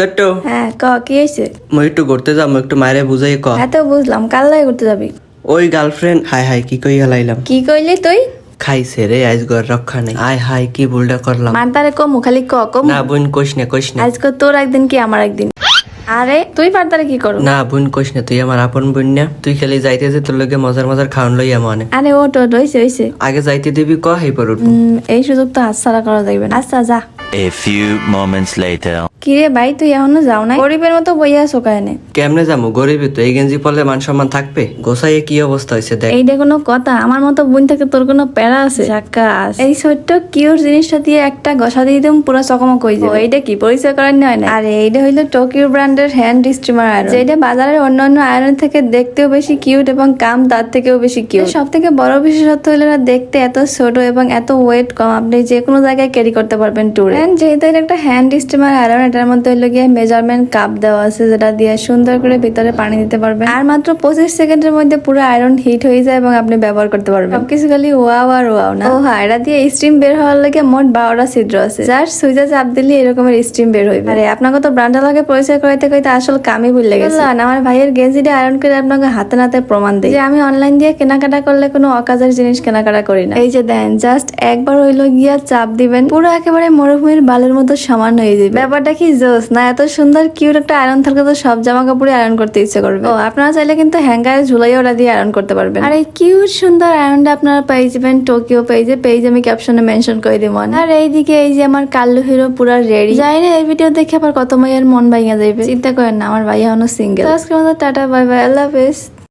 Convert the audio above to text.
ছোট্ট? হ্যাঁ ক কি হয়েছে? মই একটু ঘুরতে যাব একটু মায়েরে বুঝাই ক। হ্যাঁ তো বুঝলাম। কাল লাগে ঘুরতে যাবি? ওই গার্লফ্রেন্ড হাই হাই কি কই হেলাইলাম কি কইলি তুই? খাইছে রে আজ ঘর রক্ষা নেই। আয় হাই কি ভুলটা করলাম? মার তারে কমু খালি ক কম। না বোন কইস না কইস না। আজকে তোর একদিন কি আমার একদিন? আরে তুই পারতারে কি করো না বোন কইস না তুই আমার আপন বোন না। তুই খালি যাইতে যে তোর লগে মজার মজার খাওয়ান লইয়া মনে। আরে ও তো হইছে হইছে। আগে যাইতে দিবি ক হেই পর এই সুযোগ তো হাতছাড়া করা যাইবে না। আচ্ছা যা। A few moments later. কিরে ভাই তুই এখনও যাও না গরিবের মতো বইয়া আছো কায়নে কেমনে যাব গরিবই তো এই গেঞ্জি পরলে মান সম্মান থাকবে? গোসাইয়ে কি অবস্থা হয়েছে দেখ। এইটা কোনো কথা আমার মতো বোন থেকে তোর কোনো প্যারা আছে? ঝাক্কাস এই ছোট্ট কিউর জিনিসটা দিয়ে একটা গসা দিয়ে দিম পুরো চকমক হয়ে যাবে। এইটা কি পরিচয় করার নয় না আরে এইটা হইল টোকিও ব্র্যান্ডের হ্যান্ড স্টিমার আয়রন যেটা বাজারের অন্যান্য আয়রন থেকে দেখতেও বেশি কিউট এবং কাম তার থেকেও বেশি কিউট। সব থেকে বড় বিশেষত্ব হলো এটা দেখতে এত ছোট এবং এত ওয়েট কম। আপনি যে কোনো জায়গায় ক্যারি করতে পারবেন ট্যুরে যেহেতু এটা একটা হ্যান্ড স্টিমার আয়রন এটার মধ্যে হলো গিয়ে মেজারমেন্ট কাপ দেওয়া আছে যেটা দিয়ে সুন্দর করে ভিতরে পানি দিতে পারবেন। আর মাত্র পঁচিশ সেকেন্ডের মধ্যে পুরো আয়রন হিট হয়ে যায় এবং আপনি ব্যবহার করতে পারবেন। সবকিছু খালি ওয়াও আর ওয়াও না। ও হ্যাঁ এটা দিয়ে স্টিম বের হওয়ার লাগে মোট বারোটা ছিদ্র আছে। যার সুইচে চাপ দিলে এরকমের স্টিম বের হইবে। আরে আপনাকে তো ব্র্যান্ডের লাগে পরিচয় করাইতে কইতে আসল কামই ভুলে গেছে। না আমার ভাইয়ের গেঞ্জিটা আয়রন করে আপনাকে হাতে নাতে প্রমাণ দিই। যে আমি অনলাইন দিয়ে কেনাকাটা করলে কোনো অকাজের জিনিস কেনাকাটা করি না। এই যে দেন জাস্ট একবার হইল গিয়া চাপ দিবেন। পুরো একেবারে মরুভূমির বালের মতো সমান হয়ে যাবে। ব্যাপারটা কি জোস না এত সুন্দর কিউট একটা আয়রন থাকলে তো সব জামা কাপড়ে আয়রন করতে ইচ্ছে করবে। ও আপনারা চাইলে কিন্তু হ্যাঙ্গারে ঝুলাই ওরা দিয়ে আয়রন করতে পারবেন। আর এই কিউট সুন্দর আয়রনটা আপনারা পেয়ে যাবেন টোকিও পেজে পেজ আমি ক্যাপশনে মেনশন করে দিব। আর এইদিকে এই যে আমার কাল্লু হিরো পুরো রেডি যাই না এই ভিডিও দেখে আবার কত মাইয়ের মন ভাইয়া যাইবে। চিন্তা করেন না আমার ভাইয়া এখনও সিঙ্গেল আজকের মতো টাটা বাই বাই আল্লাহ হাফেজ